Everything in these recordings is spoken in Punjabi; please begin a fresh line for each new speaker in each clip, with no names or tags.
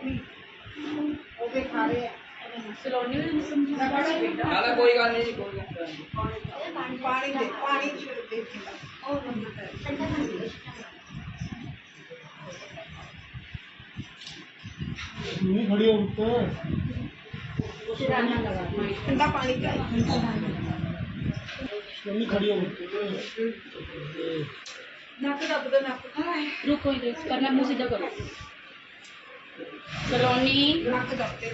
ਉਹ ਵੀ ਖਾ ਰਹੇ ਆ
ਸਲੋਨੀ ਵੀ ਸਮਝੀ
ਨਾਲੇ ਕੋਈ ਗੱਲ ਨਹੀਂ ਜੀ ਕੋਈ ਗੱਲ ਨਹੀਂ
ਪਾਣੀ ਦੇ ਪਾਣੀ ਦੇ
ਨਹੀਂ ਖੜੀ ਹੋ ਉੱਤੇ
ਠੰਡਾ ਪਾਣੀ ਚਾਹੀਦਾ
ਨਹੀਂ ਖੜੀ ਹੋ ਉੱਤੇ
ਨੱਕ ਦੱਬ ਦੋ ਨੱਕ
ਰੁਕੋ ਇਧਰ ਕਰਨਾ ਮੂੰਹ ਸਿੱਧਾ ਕਰੋ ਸਲੋਨੀ
ਨੱਕ ਦੱਬ ਤੇ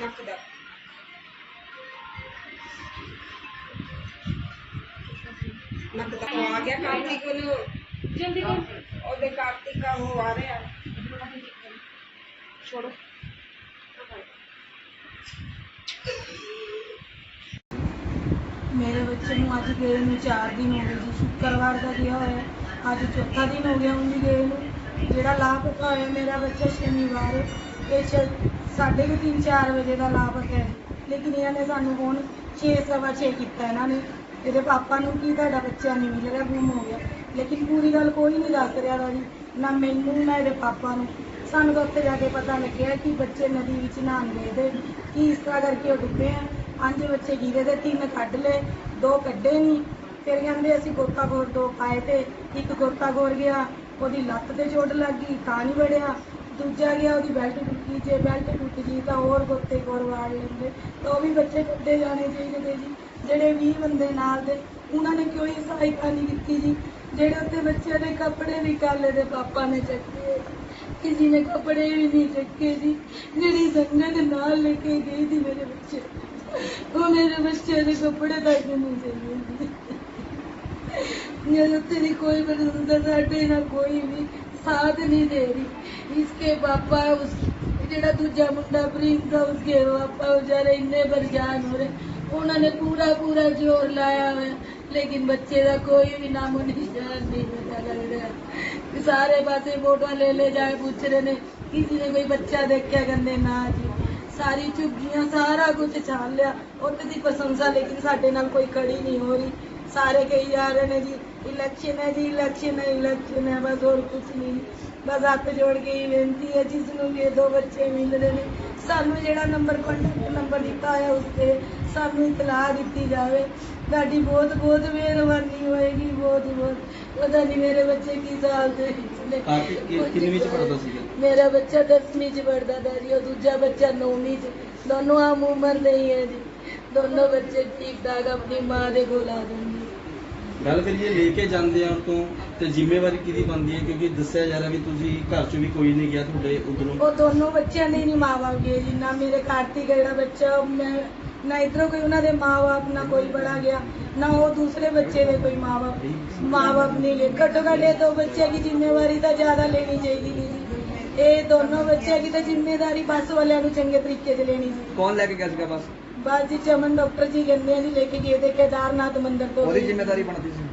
ਨੱਕ ਦੱਬ ਨੱਕ ਦੱਬ ਆ ਗਿਆ ਕਾਰਤਿਕ ਨੂੰ।
ਜਲਦੀ ਕਰ।
ਉਹਦੇ ਕਾਰਤਿਕ ਦਾ ਉਹ ਆ ਰਿਹਾ। ਛੋੜੋ।
ਮੇਰੇ ਬੱਚੇ ਨੂੰ ਅੱਜ ਗਏ ਨੂੰ 4 ਦਿਨ ਹੋ ਗਏ ਜੀ ਸ਼ੁੱਕਰਵਾਰ ਦਾ ਗਿਆ ਹੋਇਆ। ਹੈ। ਅੱਜ ਚੌਥਾ ਦਿਨ ਹੋ ਗਿਆ ਉਹਨੂੰ ਗਏ ਨੂੰ ਜਿਹੜਾ ਲਾਪਤਾ ਹੋਇਆ ਮੇਰਾ ਬੱਚਾ ਸ਼ਨੀਵਾਰ, ਇਹ ਛ- ਸਾਢੇ ਕੁ ਤਿੰਨ 4 ਵਜੇ ਦਾ ਲਾਪਤਾ ਹੈ। ਲੇਕਿਨ ਇਹਨਾਂ ਨੇ ਸਾਨੂੰ ਹੁਣ ਛੇ, ਸਵਾ ਛੇ ਕੀਤਾ ਇਹਨਾਂ ਨੇ। ਇਹਦੇ ਪਾਪਾ ਨੂੰ ਕੀ ਤੁਹਾਡਾ ਬੱਚਾ ਨਹੀਂ ਮਿਲ ਰਿਹਾ, ਗੁੰਮ ਹੋ ਗਿਆ। ਲੇਕਿਨ ਪੂਰੀ ਗੱਲ ਕੋਈ ਨਹੀਂ ਦੱਸ ਰਿਹਾ ਗਾ ਜੀ ਨਾ ਮੈਨੂੰ, ਨਾ ਇਹਦੇ ਪਾਪਾ ਨੂੰ। ਸਾਨੂੰ ਤਾਂ ਉੱਥੇ ਜਾ ਕੇ ਪਤਾ ਲੱਗਿਆ ਕਿ ਬੱਚੇ ਨਦੀ ਵਿੱਚ ਨਹਾਉਣ ਗਏ ਤੇ ਕੀ ਇਸ ਤਰ੍ਹਾਂ ਕਰਕੇ ਉਹ ਡੁੱਬੇ ਆ। ਪੰਜ ਬੱਚੇ ਗਿਰੇ ਦੇ ਤਿੰਨ ਕੱਢ ਲਏ, ਦੋ ਕੱਢੇ ਨਹੀਂ। ਫਿਰ ਕਹਿੰਦੇ ਅਸੀਂ ਗੋਤਾਖੋਰ ਦੋ ਪਾਏ ਤੇ ਇੱਕ ਗੋਤਾਖੋਰ ਗਿਆ, ਉਹਦੀ ਲੱਤ ਤੇ ਚੋਟ ਲੱਗ ਗਈ, ਤਾਂ ਨਹੀਂ ਵੜਿਆ। ਦੂਜਾ ਗਿਆ, ਉਹਦੀ ਬੈਲਟ ਟੁੱਟੀ, ਜੇ ਬੈਲਟ ਟੁੱਟ ਗਈ ਤਾਂ ਹੋਰ ਗੋਤੇਖੋਰ ਵਾੜ ਲੈਂਦੇ। ਤਾਂ ਉਹ ਵੀ ਬੱਚੇ ਕੱਢੇ ਜਾਣੇ ਚਾਹੀਦੇ ਜੀ। ਜਿਹੜੇ 20 ਬੰਦੇ ਨਾਲ ਦੇ, ਉਹਨਾਂ ਨੇ ਕੋਈ ਸਹਾਇਤਾ ਨਹੀਂ ਕੀਤੀ ਜੀ? ਜਿਹੜੇ ਉੱਤੇ ਬੱਚਿਆਂ ਦੇ ਕੱਪੜੇ ਵੀ ਕਾਲੇ ਦੇ ਪਾਪਾ ਨੇ ਚੱਕੇ ਕਿਸੇ ਨੇ ਕੱਪੜੇ ਵੀ ਨਹੀਂ ਚੱਕੇ ਜੀ। ਜਿਹੜੀ ਸੰਗਤ ਨਾਲ ਲੈ ਕੇ ਗਈ ਸੀ ਮੇਰੇ ਬੱਚੇ ਉਹ ਮੇਰੇ ਬੱਚਿਆਂ ਦੇ ਕੱਪੜੇ ਤੱਕ ਨਹੀਂ ਚਾਹੀਏ ਜੀ ਮੇਰੇ ਉੱਤੇ ਦੀ ਸਾਡੇ ਨਾਲ ਕੋਈ ਵੀ ਸਾਥ ਨਹੀਂ ਦੇ ਰਹੀ। ਇਸਕੇ ਪਾਪਾ, ਉਸ ਜਿਹੜਾ ਦੂਜਾ ਮੁੰਡਾ ਪ੍ਰੀਤ ਦਾ, ਉਸਕੇ ਪਾਪਾ ਵਿਚਾਰੇ ਇੰਨੇ ਪਰੇਸ਼ਾਨ ਹੋ ਰਹੇ। ਉਹਨਾਂ ਨੇ ਪੂਰਾ ਪੂਰਾ ਜ਼ੋਰ ਲਾਇਆ ਹੋਇਆ। ਲੇਕਿਨ ਬੱਚੇ ਦਾ ਕੋਈ ਵੀ ਨਾਮੋ ਨਿਸ਼ਾਨ ਨਹੀਂ ਪਤਾ ਲੱਗ ਰਿਹਾ। ਸਾਰੇ ਪਾਸੇ ਫੋਟੋਆਂ ਲੈ ਲੈ ਜਾਏ ਪੁੱਛ ਰਹੇ ਨੇ, ਕਿਸੇ ਨੇ ਕੋਈ ਬੱਚਾ ਦੇਖਿਆ ਕਹਿੰਦੇ, ਨਾ ਜੀ। ਸਾਰੀ ਝੁੱਗੀਆਂ ਸਾਰਾ ਕੁਝ ਛਾਲ ਲਿਆ। ਉੱਥੇ ਦੀ ਪ੍ਰਸ਼ੰਸਾ, ਲੇਕਿਨ ਸਾਡੇ ਨਾਲ ਕੋਈ ਖੜੀ ਨਹੀਂ ਹੋ ਰਹੀ। ਸਾਰੇ ਕਹੀ ਜਾ ਰਹੇ ਨੇ ਜੀ ਇਲੈਕਸ਼ਨ ਹੈ ਜੀ ਇਲੈਕਸ਼ਨ ਹੈ ਇਲੈਕਸ਼ਨ ਹੈ ਬਸ ਹੋਰ ਕੁਝ ਨਹੀਂ। ਬਸ ਹੱਥ ਜੋੜ ਕੇ ਹੀ ਬੇਨਤੀ ਹੈ ਜਿਸ ਨੂੰ ਵੀ ਇਹ ਦੋ ਬੱਚੇ ਮਿਲ ਰਹੇ ਨੇ ਸਾਨੂੰ ਜਿਹੜਾ ਨੰਬਰ ਕੰਟੈਕਟ ਨੰਬਰ ਦਿੱਤਾ ਹੋਇਆ ਉਸ ਤੇ ਸਾਨੂੰ ਇਤਲਾਹ ਦਿੱਤੀ ਜਾਵੇ। ਤੁਹਾਡੀ ਬਹੁਤ ਬਹੁਤ ਮਿਹਰਬਾਨੀ ਹੋਏਗੀ ਬਹੁਤ ਬਹੁਤ। ਪਤਾ ਨਹੀਂ ਮੇਰੇ ਬੱਚੇ ਕੀ ਸਾਲ ਦੇ ਨੇ।
ਵਿੱਚ ਸੀਗਾ?
ਮੇਰਾ ਬੱਚਾ 10ਵੀਂ ਚ ਪੜਦਾ था ਜੀ ਉਹ ਦੂਜਾ ਬੱਚਾ 9ਵੀਂ ਚ। ਦੋਨੋਂ ਆਮ ਉਮਰ ਦੇ ਹੀ ਹੈ ਜੀ। ਦੋਨੋਂ ਬੱਚੇ ਠੀਕ ਠਾਕ ਆਪਣੀ ਮਾਂ ਦੇ ਕੋਲ ਆ ਜਾਂਦੇ।
ਗੱਲ ਕਰੀਏ ਲੈ ਕੇ ਜਾਂਦੇ ਆ ਤੋਂ ਤੇ ਜ਼ਿੰਮੇਵਾਰੀ ਕਿਹਦੀ ਬਣਦੀ ਹੈ? ਕਿਉਂਕਿ ਦੱਸਿਆ ਜਾ ਰਿਹਾ ਵੀ ਤੁਸੀਂ ਘਰ ਚੋਂ ਵੀ ਕੋਈ ਨਹੀਂ ਗਿਆ ਤੁਹਾਡੇ ਉਧਰੋਂ।
ਉਹ ਦੋਨੋਂ ਬੱਚਿਆਂ ਦੇ ਨਹੀਂ ਮਾਂ ਬਾਪ ਗਏ। ਜੀ ਨਾ ਮੇਰੇ ਕਾਰਤਿਕ ਜਿਹੜਾ ਬੱਚਾ ਮੈਂ ਨਾ ਇਧਰੋਂ ਕੋਈ ਉਹਨਾਂ ਦੇ ਮਾਂ ਬਾਪ ਨਾ ਕੋਈ ਬੜਾ ਗਿਆ ਨਾ ਉਹ ਦੂਸਰੇ ਬੱਚੇ ਦੇ ਕੋਈ ਮਾਂ ਬਾਪ ਮਾਂ ਬਾਪ ਨਹੀਂ ਗਏ। ਘੱਟੋ ਘੱਟ ਇਹ ਦੋ ਬੱਚਿਆਂ ਦੀ ਜ਼ਿੰਮੇਵਾਰੀ ਤਾਂ ਜ਼ਿਆਦਾ ਲੈਣੀ ਚਾਹੀਦੀ ਨਹੀਂ ਜੀ। ਇਹ ਦੋਨੋਂ ਬੱਚਿਆਂ ਦੀ ਤਾਂ ਜ਼ਿੰਮੇਵਾਰੀ ਬੱਸ ਵਾਲਿਆਂ ਨੂੰ ਚੰਗੇ ਤਰੀਕੇ 'ਚ ਲੈਣੀ ਜੀ।
ਕੌਣ ਲੈ ਕੇ ਗਿਆ ਸੀਗਾ ਬਸ?
ਬਸ ਜੀ ਚਮਨ ਡਾਕਟਰ ਜੀ ਕਹਿੰਦੇ ਆ ਜੀ ਲੈ ਕੇ ਗਏ ਤੇ ਕੇਦਾਰਨਾਥ ਮੰਦਿਰ ਤੋਂ
ਉਹਦੀ ਜ਼ਿੰਮੇਵਾਰੀ ਬਣਦੀ ਸੀ।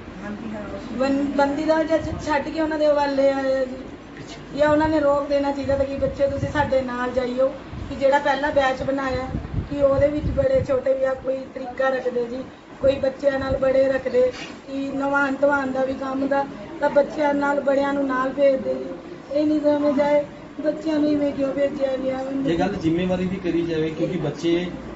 ਬੰ- ਬੰਦੀ ਦਾ ਜਦ ਛੱਡ ਕੇ ਉਹਨਾਂ ਦੇ ਹਵਾਲੇ ਆਏ ਆ ਜੀ ਜਾਂ ਉਹਨਾਂ ਨੇ ਰੋਕ ਦੇਣਾ ਚਾਹੀਦਾ ਤਾਂ ਕਿ ਬੱਚੇ ਤੁਸੀਂ ਸਾਡੇ ਨਾਲ ਜਾਈਓ ਕਿ ਜਿਹੜਾ ਪਹਿਲਾ ਬੈਚ ਬਣਾਇਆ ਕਿ ਉਹਦੇ ਵਿੱਚ ਬੜੇ ਛੋਟੇ ਜਾਂ ਕੋਈ ਤਰੀਕਾ ਰੱਖਦੇ ਜੀ ਕੋਈ ਬੱਚਿਆਂ ਨਾਲ ਬੜੇ ਰੱਖਦੇ ਕਿ ਨਵਾਨ ਧਵਾਨ ਦਾ ਵੀ ਕੰਮ ਦਾ ਤਾਂ ਬੱਚਿਆਂ ਨਾਲ ਬੜਿਆਂ ਨੂੰ ਨਾਲ ਭੇਜਦੇ ਜੀ। ਇਹ ਨਹੀਂ ਸਮਝ ਆਏ ਬੱਚਿਆਂ ਨੂੰ ਇਵੇਂ ਕਿਉਂ ਭੇਜਿਆ ਗਿਆ
ਜੇ ਗੱਲ ਜ਼ਿੰਮੇਵਾਰੀ ਦੀ ਕਰੀ ਜਾਵੇ ਕਿਉਂਕਿ ਬੱਚੇ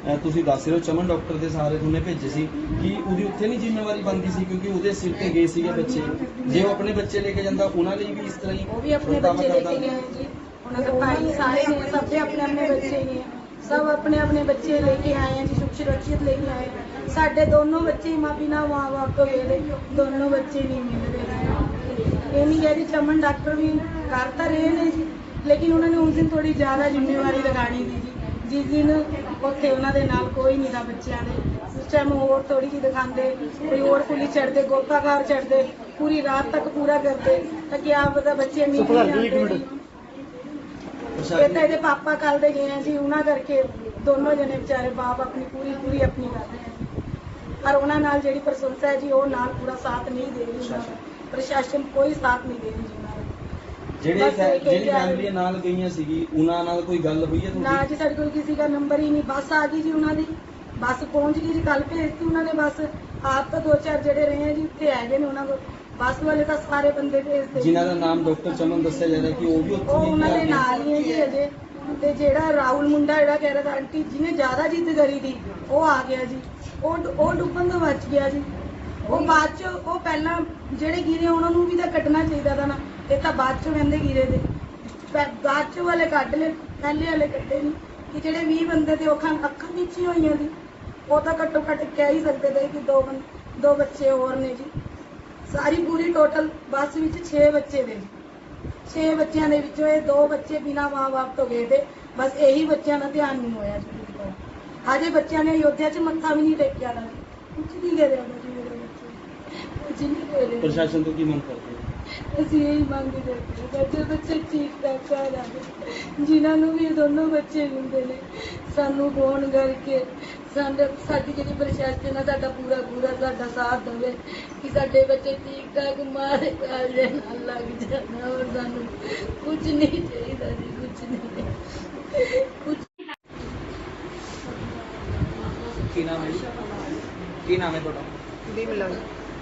ਅਹ, ਤੁਸੀਂ ਦੱਸ ਰਹੇ ਹੋ ਚਮਨ ਡਾਕਟਰ ਦੇ ਸਾਰੇ ਤੁਹਾਨੂੰ ਭੇਜੇ ਸੀ ਕਿ ਉਹਦੀ ਉੱਥੇ ਨਹੀਂ ਜ਼ਿੰਮੇਵਾਰੀ ਬਣਦੀ ਸੀ ਕਿਉਂਕਿ ਉਹਦੇ ਸਿਰ ਤੇ ਗਏ ਸੀਗੇ ਬੱਚੇ। ਜੇ ਉਹ ਆਪਣੇ ਬੱਚੇ ਲੈ ਕੇ ਜਾਂਦਾ ਉਹਨਾਂ ਲਈ ਵੀ ਇਸ ਤਰ੍ਹਾਂ ਹੀ
ਉਹ ਵੀ ਆਪਣੇ ਬੱਚੇ ਲੈ
ਕਰਦਾ।
ਕੇ ਗਏ ਹੈ ਜੀ। ਉਹਨਾਂ ਦੇ ਭਾਈ ਸਾਰੇ ਨੇ ਸਭ ਦੇ ਆਪਣੇ ਆਪਣੇ ਬੱਚੇ ਨੇ। ਸਭ ਆਪਣੇ ਆਪਣੇ ਬੱਚੇ ਲੈ ਕੇ ਆਏ ਹੈ ਜੀ ਸੁਖ ਸੁਰੱਖਿਅਤ ਲੈ ਕੇ ਆਏ ਹੈ। ਸਾਡੇ ਦੋਨੋਂ ਬੱਚੇ ਮਾਂ ਬਿਨਾ ਮਾਂ ਬਾਪ ਤੋਂ ਗਏ ਨੇ ਦੋਨੋਂ ਬੱਚੇ ਨਹੀਂ ਮਿਲ ਰਹੇ ਇਹ ਨਹੀਂ ਕਹਿ ਰਹੀ ਚਮਨ ਡਾਕਟਰ ਵੀ ਕਰ ਤਾਂ ਰਹੇ ਨੇ ਜੀ। ਲੇਕਿਨ ਉਹਨਾਂ ਨੇ ਉਸ ਦਿਨ ਥੋੜੀ ਜ਼ਿਆਦਾ ਜ਼ਿੰਮੇਵਾਰੀ ਲਗਾਣੀ ਸੀ ਜੀ। ਜਿਸ ਦਿਨ ਉੱਥੇ ਉਹਨਾਂ ਦੇ ਨਾਲ ਕੋਈ ਨਹੀਂ ਦਾ ਬੱਚਿਆਂ ਦੇ। ਉਸ ਟਾਈਮ ਹੋਰ ਥੋੜੀ ਜਿਹੀ ਦਿਖਾਉਂਦੇ ਕੋਈ ਹੋਰ ਪੁਲਿਸ ਚੜਦੇ ਗੋਤਾਕਾਰ ਚੜਦੇ ਪੂਰੀ ਰਾਤ ਤੱਕ ਪੂਰਾ ਕਰਦੇ ਤਾਂ ਕਿ ਆਪ ਦਾ ਬੱਚੇ ਨਹੀਂ ਤਾਂ ਇਹਦੇ ਪਾਪਾ ਕੱਲ ਦੇ ਗਏ ਆ ਜੀ ਉਹਨਾਂ ਕਰਕੇ ਦੋਨੋਂ ਜਣੇ ਵਿਚਾਰੇ ਬਾਪ ਆਪਣੀ ਪੂਰੀ ਪੂਰੀ ਆਪਣੀ ਕਰ ਰਹੇ ਆ। ਪਰ ਉਹਨਾਂ ਨਾਲ ਜਿਹੜੀ ਪ੍ਰਸ਼ੰਸਾ ਹੈ ਜੀ ਉਹ ਨਾਲ ਪੂਰਾ ਸਾਥ ਨਹੀਂ ਦੇ ਰਹੀ। ਪ੍ਰਸ਼ਾਸਨ। ਕੋਈ ਸਾਥ ਨਹੀਂ ਦੇ ਰਹੀ
ਜਿਹੜੇ
ਬਸ
ਫੈ-
ਇਹ ਕਹੀ
ਜਿਹੜੀ
ਜਾ ਰਹੇ।
ਫੈਮਿਲੀ ਨਾਲ ਗਈਆਂ ਸੀਗੀ ਉਹਨਾਂ ਨਾਲ ਕੋਈ ਗੱਲ ਹੋਈ ਹੈ
ਨਾ
ਤੁਹਾਡੀ
ਜੀ ਸਾਡੇ ਕੋਲ ਕਿਸੇ ਦਾ ਨੰਬਰ ਹੀ ਨਹੀਂ। ਬੱਸ ਆ ਗਈ ਜੀ ਉਹਨਾਂ ਦੀ। ਬੱਸ ਪਹੁੰਚ ਗਈ ਜੀ ਕੱਲ ਭੇਜਤੀ ਉਹਨਾਂ ਨੇ। ਬੱਸ ਆਪ ਤਾਂ ਦੋ ਚਾਰ ਜਿਹੜੇ ਰਹੇ ਆ ਜੀ ਉੱਥੇ ਹੈਗੇ ਨੇ ਉਹਨਾਂ ਕੋਲ। ਬੱਸ ਵਾਲੇ ਤਾਂ ਸਾਰੇ ਬੰਦੇ ਭੇਜਦੇ
ਜਿਨ੍ਹਾਂ ਦਾ ਨਾਮ ਡਾਕਟਰ ਚਮਨ ਦੱਸਿਆ ਜਾ ਰਿਹਾ ਕਿ ਉਹ ਵੀ
ਉਹ
ਉੱਥੇ
ਉਹਨਾਂ ਦੇ
ਹੀ
ਨਾਲ ਹੀ ਹੈ ਜੀ ਅਜੇ। ਤੇ ਜਿਹੜਾ ਰਾਹੁਲ ਮੁੰਡਾ ਜਿਹੜਾ ਕਹਿ ਰਿਹਾ ਸੀ ਆਂਟੀ ਜਿਹਨੇ ਜ਼ਿਆਦਾ ਜਿੱਦ ਕਰੀ ਦੀ ਉਹ ਆ ਗਿਆ ਜੀ। ਉਹ ਉਹ ਡੁੱਬਣ ਤੋਂ ਬਚ ਗਿਆ ਜੀ। ਉਹ ਬਾਅਦ ਚ ਉਹ ਪਹਿਲਾਂ ਜਿਹੜੇ ਗਿਰੇ ਉਹਨਾਂ ਨੂੰ ਵੀ ਤਾਂ ਕੱਢਣਾ ਚਾਹੀਦਾ ਤਾਂ ਨਾ। ਇਹ ਤਾਂ ਬਾਅਦ ਚ ਕਹਿੰਦੇ ਗਿਰੇ ਦੇ। ਬਾਅਦ ਚ ਵਾਲੇ ਕੱਢ ਲੈ ਪਹਿਲੇ ਵਾਲੇ ਕੱਢੇ ਨਹੀਂ। ਕਿ ਜਿਹੜੇ 20 ਬੰਦੇ ਤੇ ਅੱਖਾਂ ਅੱਖਾਂ ਵਿੱਚ ਹੀ ਹੋਈਆਂ ਦੀ ਉਹ ਤਾਂ ਘੱਟੋ ਘੱਟ ਕਹਿ ਹੀ ਸਕਦੇ ਤੇ ਕਿ ਦੋ ਬੰ- ਦੋ ਬੱਚੇ ਹੋਰ ਨੇ ਜੀ। ਸਾਰੀ ਪੂਰੀ ਟੋਟਲ ਬੱਸ ਵਿੱਚ 6 ਬੱਚੇ ਨੇ ਜੀ। ਬੱਚਿਆਂ ਦੇ ਵਿੱਚੋਂ ਇਹ ਦੋ ਬੱਚੇ ਬਿਨਾਂ ਮਾਂ-ਬਾਪ ਤੋਂ ਗਏ ਤੇ ਬਸ ਇਹੀ ਬੱਚਿਆਂ ਦਾ ਧਿਆਨ ਨਹੀਂ ਹੋਇਆ ਜੀ ਪੂਰੀ ਹਜੇ ਬੱਚਿਆਂ ਨੇ ਅਯੋਧਿਆ 'ਚ ਮੱਥਾ ਵੀ ਨਹੀਂ ਟੇਕਿਆ ਨਾ। ਕੁਝ ਨਹੀਂ ਕਰਿਆ ਉਹਨਾਂ ਜੀ ਮੇਰੇ ਬੱਚੇ। ਕੁਝ ਨਹੀਂ ਕਰਿਆ।
ਪ੍ਰਸ਼ਾਸਨ ਤੋਂ ਕੀ ਮੰਗ ਕਰਦੇ
ਅਸੀਂ ਇਹੀ ਮੰਗਦੇ ਹਾਂ ਬੱਚੇ ਬੱਚੇ ਠੀਕ ਠਾਕ ਘਰ ਆਵੇ ਜਿਨ੍ਹਾਂ ਨੂੰ ਵੀ ਇਹ ਦੋਨੋਂ ਬੱਚੇ ਹੁੰਦੇ ਨੇ ਸਾਨੂੰ ਫੋਨ ਕਰਕੇ ਸਾਡੇ ਸਾਡੀ ਜਿਹੜੀ ਪ੍ਰਸ਼ਾਸਨ ਆ ਸਾਡਾ ਪੂਰਾ ਪੂਰਾ ਸਾਡਾ ਸਾਥ ਦੇਵੇ ਕਿ ਸਾਡੇ ਬੱਚੇ ਠੀਕ ਠਾਕ ਮਾਰੇ ਕਾਲਜੇ ਨਾਲ ਲੱਗ ਜਾਣ। ਔਰ ਸਾਨੂੰ ਕੁਝ ਨਹੀਂ ਚਾਹੀਦਾ ਜੀ ਕੁਝ ਨਹੀਂ। ਕੁਝ
ਕੀ ਨਾਮ ਹੈ ਕੀ ਨਾਮ ਹੈ ਤੁਹਾਡਾ?
ਬਿਮਲਾ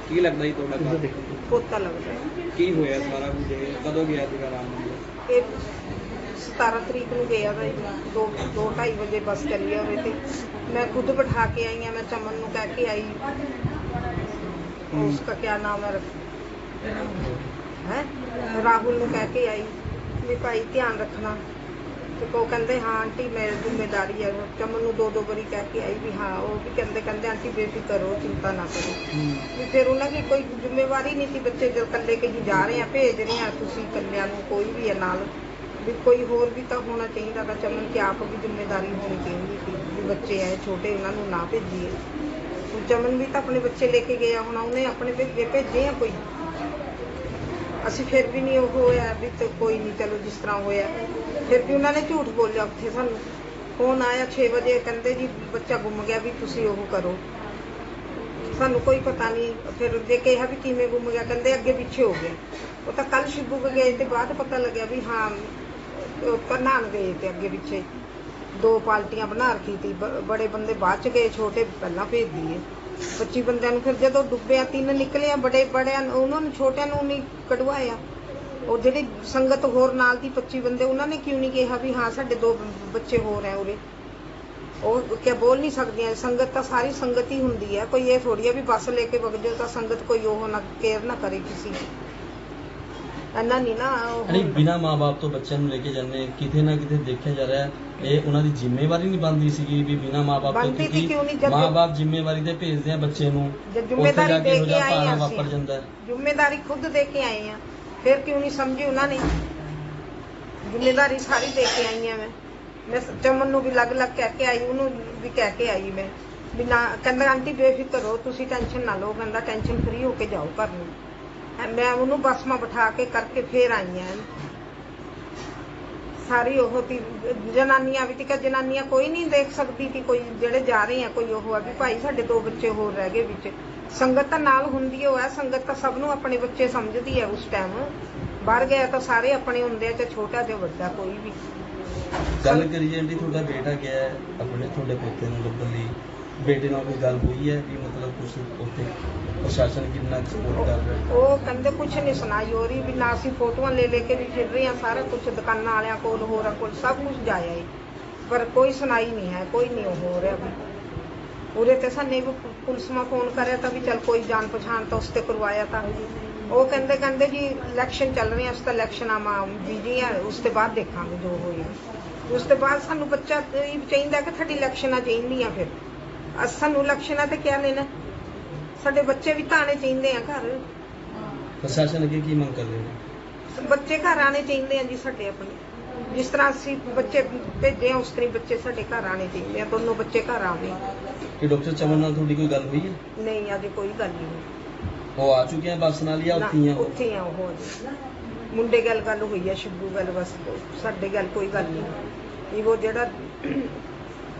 ਕੀ ਲੱਗਦਾ ਜੀ ਤੁਹਾਡਾ ਘਰ?
ਲੱਗਦਾ
ਕੀ ਹੋਇਆ ਸਾਰਾ ਕੁਝ? ਕਦੋਂ ਗਿਆ ਸੀਗਾ ਰਾਮ ਮੰਦਿਰ
ਇਹ 17 ਤਰੀਕ ਨੂੰ ਗਿਆ ਦਾ ਜੀ। ਦੋ ਦੋ ਢਾਈ ਵਜੇ ਬੱਸ ਚੱਲੀ ਹੋਵੇ ਤੇ। ਮੈਂ ਖੁਦ ਬਿਠਾ ਕੇ ਆਈ ਆ ਮੈਂ ਚਮਨ ਨੂੰ ਕਹਿ ਕੇ ਆਈ। ਉਸ ਦਾ ਕੀ ਨਾਮ ਹੈ? ਹੈ? ਰਾਹੁਲ ਨੂੰ ਕਹਿ ਕੇ ਆਈ ਵੀ ਭਾਈ ਧਿਆਨ ਰੱਖਣਾ। ਤੇ ਉਹ ਕਹਿੰਦੇ ਹਾਂ ਆਂਟੀ ਮੇਰੀ ਜ਼ਿੰਮੇਵਾਰੀ ਹੈ ਚਮਨ ਨੂੰ ਦੋ ਦੋ ਵਾਰੀ ਕਹਿ ਕੇ ਆਈ ਵੀ ਹਾਂ ਉਹ ਵੀ ਕਹਿੰਦੇ ਕਹਿੰਦੇ ਆਂਟੀ ਬੇਫਿਕਰ ਹੋ ਚਿੰਤਾ ਨਾ ਕਰੋ। ਵੀ ਫਿਰ ਉਹਨਾਂ ਦੀ ਕੋਈ ਜ਼ਿੰਮੇਵਾਰੀ ਨਹੀਂ ਸੀ ਬੱਚੇ ਜਦ ਇਕੱਲੇ ਕਹੀਂ ਜਾ ਰਹੇ ਆ ਭੇਜ ਰਹੇ ਆ ਤੁਸੀਂ ਇਕੱਲਿਆਂ ਨੂੰ ਕੋਈ ਵੀ ਹੈ ਨਾਲ। ਵੀ ਕੋਈ ਹੋਰ ਵੀ ਤਾਂ ਹੋਣਾ ਚਾਹੀਦਾ ਤਾਂ ਚਮਨ ਕਿ ਆਪ ਵੀ ਜ਼ਿੰਮੇਵਾਰੀ ਹੋਣੀ ਚਾਹੀਦੀ ਸੀ ਵੀ ਬੱਚੇ ਆਏ ਛੋਟੇ ਉਹਨਾਂ ਨੂੰ ਨਾ ਭੇਜੀਏ। ਹੁਣ ਚਮਨ ਵੀ ਤਾਂ ਆਪਣੇ ਬੱਚੇ ਲੈ ਕੇ ਗਿਆ ਹੁਣ ਉਹਨੇ ਆਪਣੇ ਭੇਜੇ ਭੇਜੇ ਆ ਕੋਈ? ਅਸੀਂ ਫਿਰ ਵੀ ਨਹੀਂ ਉਹ ਹੋਇਆ ਵੀ ਤੇ ਕੋਈ ਨਹੀਂ ਚਲੋ ਜਿਸ ਤਰ੍ਹਾਂ ਹੋਇਆ। ਫਿਰ ਵੀ ਉਹਨਾਂ ਨੇ ਝੂਠ ਬੋਲਿਆ ਉੱਥੇ ਸਾਨੂੰ। ਫੋਨ ਆਇਆ 6 ਵਜੇ, ਕਹਿੰਦੇ ਜੀ ਬੱਚਾ ਗੁੰਮ ਗਿਆ ਵੀ ਤੁਸੀਂ ਉਹ ਕਰੋ। ਸਾਨੂੰ ਕੋਈ ਪਤਾ ਨਹੀਂ, ਫਿਰ ਜੇ ਕਿਹਾ ਵੀ ਕਿਵੇਂ ਗੁੰਮ ਗਿਆ, ਕਹਿੰਦੇ ਅੱਗੇ ਪਿੱਛੇ ਹੋ ਗਿਆ ਉਹ ਤਾਂ ਕੱਲ ਸ਼ਿਬੂ ਕੇ ਗਏ ਤੇ ਬਾਅਦ ਪਤਾ ਲੱਗਿਆ ਵੀ ਹਾਂ, ਉਹ ਗਏ ਤੇ ਅੱਗੇ ਪਿੱਛੇ। ਦੋ ਪਾਲਟੀਆਂ ਬਣਾ ਰੱਖੀ ਤੀ ਬੜੇ ਬੰਦੇ ਬਾਅਦ ਚ ਗਏ, ਛੋਟੇ ਪਹਿਲਾਂ ਭੇਜ ਦੀਏ 25 ਬੰਦਿਆਂ ਨੂੰ ਫਿਰ ਜਦੋਂ ਡੁੱਬਿਆ, ਤਿੰਨ ਨਿਕਲਿਆ ਬੜੇ ਬੜਿਆਂ ਉਹਨਾਂ ਨੂੰ, ਛੋਟਿਆਂ ਨੂੰ ਨਹੀਂ ਕਢਵਾਇਆ। ਉਹ ਜਿਹੜੀ ਸੰਗਤ ਹੋਰ ਨਾਲ ਦੀ 25 ਬੰਦੇ ਉਹਨਾਂ ਨੇ ਕਿਉਂ ਨਹੀਂ ਕਿਹਾ ਵੀ ਹਾਂ ਸਾਡੇ ਦੋ ਬੱਚੇ ਹੋਰ ਹੈ ਉਰੇ? ਉਹ ਕਿਆ ਬੋਲ ਨਹੀਂ ਸਕਦੀਆਂ। ਸੰਗਤ ਤਾਂ ਸਾਰੀ ਸੰਗਤ ਹੀ ਹੁੰਦੀ ਹੈ। ਕੋਈ ਇਹ ਥੋੜੀ ਹੈ ਵੀ ਬੱਸ ਲੈ ਕੇ ਵਗ ਜਾਓ ਤਾਂ ਸੰਗਤ ਕੋਈ ਉਹ ਨਾ ਕੇਅਰ ਨਾ ਕਰੇ ਕਿਸੇ ਦੀ। ਇੰਨਾ ਨਹੀਂ ਨਾ
ਅਰੇ ਬਿਨਾ ਮਾਪੇ ਤੋਂ ਬੱਚਿਆਂ ਨੂੰ ਲੈ ਕੇ ਜਾਂਦੇ ਕਿਤੇ ਨਾ ਕਿਤੇ ਦੇਖਿਆ ਜਾ ਰਿਹਾ ਇਹ ਉਹਨਾਂ ਦੀ ਜ਼ਿੰਮੇਵਾਰੀ ਨਹੀਂ ਬਣਦੀ ਸੀਗੀ ਵੀ ਬਿਨਾ ਮਾਪੇ ਤੋਂ
ਨਹੀਂ?
ਕਿਉਂਕਿ ਮਾਪੇ ਜ਼ਿੰਮੇਵਾਰੀ ਤੇ ਭੇਜਦੇ ਆ ਬੱਚੇ ਨੂੰ।
ਜ਼ਿੰਮੇਵਾਰੀ
ਕੇ
ਦੇ ਕੇ ਆਏ ਹਾਂ
ਵਾਪਰ। ਜਾਂਦਾ
ਜ਼ਿੰਮੇਵਾਰੀ ਖੁਦ ਦੇ ਕੇ ਆਏ ਆ ਫਿਰ ਕਿਉਂ ਨਹੀਂ ਸਮਝੀ ਉਹਨਾਂ ਨੇ? ਜ਼ਿੰਮੇਵਾਰੀ ਸਾਰੀ ਦੇ ਕੇ ਆਈ ਆ ਮੈਂ। ਮੈਂ ਚਮਨ ਨੂੰ ਵੀ ਅਲੱਗ ਅਲੱਗ ਕਹਿ ਕੇ ਆਈ, ਉਹਨੂੰ ਵੀ ਕਹਿ ਕੇ ਆਈ ਮੈਂ। ਵੀ ਨਾ, ਕਹਿੰਦਾ, ਆਂਟੀ, ਬੇਫਿਕਰ ਹੋ ਤੁਸੀਂ ਟੈਨਸ਼ਨ ਨਾ ਲਓ। ਕਹਿੰਦਾ, ਟੈਨਸ਼ਨ ਫਰੀ ਹੋ ਕੇ ਜਾਓ ਘਰ ਨੂੰ। ਮੈਂ ਉਹਨੂੰ ਬੱਸ ਮਾ ਬਿਠਾ ਕੇ ਕਰਕੇ ਫੇਰ ਆਈ ਆ ਸਾਰੀ ਉਹ ਤੀ ਜਨਾਨੀਆਂ ਵੀ ਤੀ ਜਨਾਨੀਆਂ ਕੋਈ ਨਹੀਂ ਦੇਖ ਸਕਦੀ ਤੀ ਕੋਈ ਜਿਹੜੇ ਜਾ ਰਹੇ ਆ, ਕੋਈ ਉਹ ਆ ਵੀ ਭਾਈ ਸਾਡੇ ਦੋ ਬੱਚੇ ਹੋਰ ਰਹਿ ਗਏ ਵਿੱਚ। ਸੰਗਤ ਤਾਂ ਨਾਲ ਹੁੰਦੀ ਓ ਹੈ, ਸੰਗਤ ਤਾਂ ਸਭ ਨੂੰ ਆਪਣੇ ਬੱਚੇ ਸਮਝਦੀ ਆ ਉਸ ਟਾਈਮ ਬਾਹਰ ਗਿਆ ਤਾਂ ਸਾਰੇ ਆਪਣੇ ਹੁੰਦੇ ਆ, ਚਾਹੇ ਛੋਟਾ ਚਾਹੇ ਵੱਡਾ ਕੋਈ ਵੀ।
ਗੱਲ ਕਰੀ ਜਾਂਦੀ, ਤੁਹਾਡਾ ਬੇਟਾ ਗਿਆ, ਆਪਣੇ, ਤੁਹਾਡੇ ਪੋਤੇ ਨੂੰ ਲੱਭਣ ਲਈ। ਬੇਟੇ ਨਾਲ ਕੋਈ ਗੱਲ ਹੋਈ ਹੈ ਵੀ ਮਤਲਬ ਕੁਝ ਉੱਥੇ ਪ੍ਰਸ਼ਾਸਨ ਕਿੰਨਾ ਸਪੋਰਟ ਕਰ ਰਿਹਾ
ਉਹ ਕਹਿੰਦੇ ਕੁਛ ਨਹੀਂ ਸੁਣਾਈ ਹੋ ਰਹੀ ਵੀ ਨਾ ਅਸੀਂ ਫੋਟੋਆਂ ਲੈ ਲੈ ਕੇ ਵੀ ਫਿਰ ਰਹੇ ਆ ਸਾਰਾ ਕੁਝ ਦੁਕਾਨਾਂ ਵਾਲਿਆਂ ਕੋਲ, ਹੋਰਾਂ ਕੋਲ, ਸਭ ਕੁਝ ਜਾਇਆ ਏ। ਪਰ ਕੋਈ ਸੁਣਾਈ ਨਹੀਂ ਹੈ, ਕੋਈ ਨਹੀਂ ਉਹ ਹੋ ਰਿਹਾ ਵੀ। ਉਰੇ ਤੇ ਸਾਨੇ ਵੀ ਪੁਲਿਸ ਮਾ ਫੋਨ ਕਰਿਆ ਤਾਂ ਵੀ ਚਲ ਕੋਈ ਜਾਣ ਪਛਾਣ ਤਾਂ ਉਸ ਤੇ ਕਰਵਾਇਆ ਤਾਂ। ਉਹ ਕਹਿੰਦੇ ਕਹਿੰਦੇ ਜੀ ਇਲੈਕਸ਼ਨ ਚੱਲ ਰਹੇ ਆ ਉਸ ਤਾਂ ਇਲੈਕਸ਼ਨਾਂ ਮਾ ਬੀਜੀ ਆ, ਉਸ ਤੋਂ ਬਾਅਦ ਦੇਖਾਂਗੇ ਜੋ ਹੋਏਗਾ ਉਸ ਤੋਂ ਬਾਅਦ ਸਾਨੂੰ ਬੱਚਾ, ਇਹ ਚਾਹੀਦਾ ਕਿ ਸਾਡੀ ਇਲੈਕਸ਼ਨਾਂ ਚਾਹੀਦੀਆਂ ਫਿਰ। ਅਸ, ਸਾਨੂੰ ਇਲੈਕਸ਼ਨਾਂ ਤੇ ਕਿਆ ਲੈਣਾ? ਸਾਡੇ ਬੱਚੇ ਵੀ ਤਾਂ ਚਾਹੀਦੇ ਆ ਘਰ।
ਪ੍ਰਸ਼ਾਸਨ ਅੱਗੇ ਕੀ ਮੰਗ ਕਰ ਰਹੇ ਨੇ?
ਬੱਚੇ ਘਰ ਆਣੇ ਚਾਹੀਦੇ ਆ ਜੀ ਸਾਡੇ ਆਪਣੇ। ਜਿਸ ਤਰ੍ਹਾਂ ਅਸੀਂ ਬੱਚੇ ਭੇਜੇ ਆ ਉਸ ਤਰ੍ਹਾਂ ਹੀ ਬੱਚੇ ਸਾਡੇ ਘਰ ਆਣੇ ਚਾਹੀਦੇ ਆ ਦੋਨੋਂ ਬੱਚੇ ਘਰ ਆਵੇ।
ਕਿ ਡਾਕਟਰ ਚਮਨ ਨਾਲ ਤੁਹਾਡੀ ਕੋਈ ਗੱਲ ਹੋਈ ਹੈ?
ਨਹੀਂ ਅਜੇ ਕੋਈ ਗੱਲ ਨਹੀਂ ਹੋਈ।
ਉਹ ਆ ਚੁੱਕੇ ਆ ਬੱਸ ਨਾਲ ਜਾਂ
ਨਾ,
ਉੱਥੇ ਹੀ ਆ ਉਹ?
ਉੱਥੇ ਆ ਉਹ ਅਜੇ। ਮੁੰਡੇ ਗੱਲ ਗੱਲ ਹੋਈ ਆ ਸ਼ਿਬੂ ਗੱਲ ਬਸ ਸਾਡੇ ਗੱਲ ਕੋਈ ਗੱਲ ਨਹੀਂ। ਇਹ ਉਹ ਜਿਹੜਾ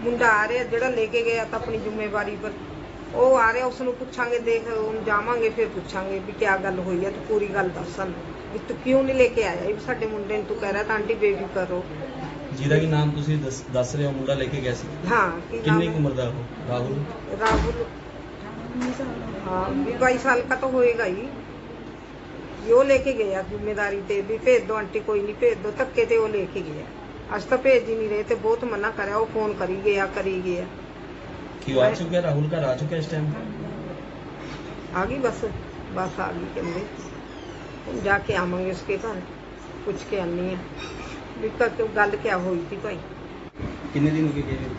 ਮੁੰਡਾ ਆ ਰਿਹਾ ਜਿਹੜਾ ਲੈ ਕੇ ਗਿਆ ਤਾਂ ਆਪਣੀ ਜ਼ਿੰਮੇਵਾਰੀ ਪਰ ਉਹ ਆ ਰਿਹਾ ਉਸ ਨੂੰ ਪੁੱਛਾਂਗੇ ਦੇਖ ਹੁਣ ਜਾਵਾਂਗੇ ਫਿਰ ਪੁੱਛਾਂਗੇ ਵੀ ਕੀ ਗੱਲ ਹੋਈ ਹੈ ਤੂੰ ਪੂਰੀ ਗੱਲ ਦੱਸ ਸਾਨੂੰ ਵੀ ਤੂੰ ਕਿਉਂ ਨਹੀਂ ਲੈ ਕੇ ਆਇਆ ਇਹ ਵੀ ਸਾਡੇ ਮੁੰਡੇ ਨੂੰ ਤੂੰ ਕਹਿ ਰਿਹਾ ਤਾਂ ਆਂਟੀ ਬੇਫਿਕਰ ਰਹੋ
ਜਿਹਦਾ ਕਿ ਨਾਮ ਤੁਸੀਂ ਦੱਸ- ਦੱਸ ਰਹੇ ਹੋ ਮੁੰਡਾ ਲੈ ਕੇ ਗਿਆ ਸੀ
ਹਾਂ ਕੀ ਨਾਮ
ਕਿੰਨੀ ਕੁ
ਹੈ?
ਉਮਰ ਦਾ ਉਹ ਰਾਹੁਲ
राहुल हाँ भी बाईस साल का तो होएगा ही ਵੀ ਉਹ ਲੈ ਕੇ ਗਿਆ ਜ਼ਿੰਮੇਵਾਰੀ ਤੇ ਵੀ ਭੇਜ ਦੋ ਆਂਟੀ ਕੋਈ ਨਹੀਂ ਭੇਜ ਦੋ ਧੱਕੇ ਤੇ ਉਹ ਲੈ ਕੇ ਗਿਆ ਅੱਜ ਤਾਂ ਭੇਜ ਹੀ ਨਹੀਂ ਰਹੇ ਤੇ ਬਹੁਤ ਮਨਾ ਕਰਿਆ ਉਹ ਫੋਨ ਕਰੀ ਗਿਆ ਕਰੀ ਗਿਆ
ਕਿ ਉਹ ਆ ਚੁੱਕਿਆ ਰਾਹੁਲ ਘਰ ਆ ਚੁੱਕਿਆ ਇਸ ਟਾਈਮ
ਆ ਗਈ ਬਸ ਬਸ ਆ ਗਈ ਕਹਿੰਦੇ ਹੁਣ ਜਾ ਕੇ ਆਵਾਂਗੇ ਉਸਕੇ ਘਰ ਪੁੱਛ ਕੇ ਆਨੀ ਆ ਵੀ ਕਦ ਗੱਲ ਕਿਆ ਹੋਈ ਸੀ ਭਾਈ
ਕਿੰਨੇ ਦਿਨ ਹੋ ਗਏ ਗਏ ਨੂੰ?